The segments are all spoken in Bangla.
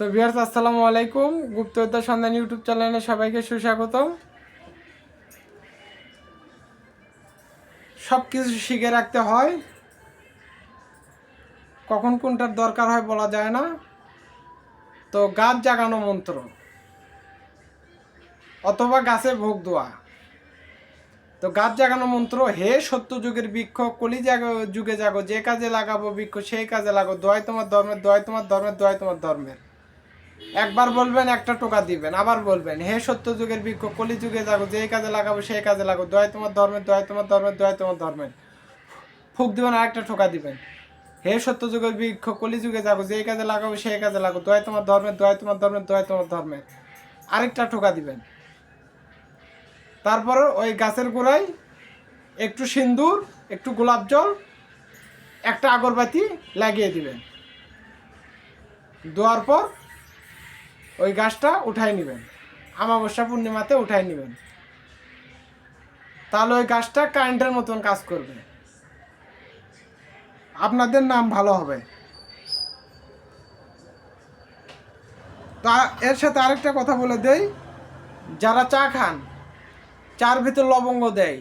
তো বিহার আসসালামু আলাইকুম। গুপ্তবিদ্যা সন্ধান ইউটিউব চ্যানেলে সবাইকে সুস্বাগতম। সব কিছু শিখে রাখতে হয়। কখন কোনটার দরকার হয় বলা যায় না। তো গাছ জাগানো মন্ত্র অথবা গাছে ভোগ দোয়া। তো গাছ জাগানো মন্ত্র, হে সত্য যুগের বৃক্ষ, কলি জাগো, যুগে জাগো, যে কাজে লাগাবো বৃক্ষ, সেই কাজে লাগো দোয়াই তোমার ধর্মের, দোয়াই তোমার ধর্মের, দোয়াই তোমার ধর্মের। একবার বলবেন, একটা টোকা দিবেন, আবার বলবেন, হে সত্য যুগের বৃক্ষ কলি যুগে যাগো যেই কাজে লাগাবো সেই কাজে লাগো দোয়াই তোমার ধর্মের দোয়াই তোমার ধর্মের, দয় তোমার ধর্মের। ফুক দিবেন আর একটা টোকা দিবেন। হে সত্য যুগের বৃক্ষ কলি যুগে যাগো যেই কাজে লাগাবো সেই কাজে লাগো দোয়াই তোমার ধর্মের, দয় তোমার ধর্মের, দয় তোমার ধর্মের। আরেকটা টোকা দিবেন। তারপর ওই গাছের গোড়ায় একটু সিন্দুর, একটু গোলাপ জল, একটা আগরবাতি লাগিয়ে দিবেন। দেওয়ার পর ওই গাছটা উঠাই নেবেন। আমাবস্যা পূর্ণিমাতে উঠাই নেবেন। তাহলে ওই গাছটা কারেন্টের মতন কাজ করবে। আপনাদের নাম ভালো হবে। তা এর সাথে আরেকটা কথা বলে দেই, যারা চা খান, চার ভিতর লবঙ্গ দেয়।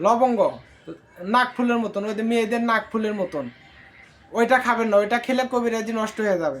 লবঙ্গ, নাক ফুলের মতন, ওই মেয়েদের নাক ফুলের মতন। ওইটা খাবেন না, ওইটা খেলে কবিরাজি নষ্ট হয়ে যাবে।